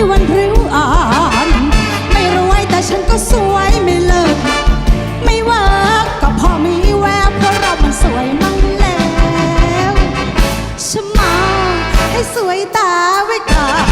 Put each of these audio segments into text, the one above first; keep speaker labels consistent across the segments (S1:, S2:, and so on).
S1: ไม่วันพริ้วอ่านไม่รวยแต่ฉันก็สวยไม่เลิก ไม่ว่ากก็พอมีแววเพราะเรามันสวยมันแล้วฉันมาให้สวยตาไว้ก่อน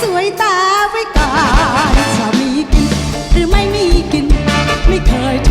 S1: สวยตาไว้การสามีกิน หรือไม่มีกิน ไม่เคยท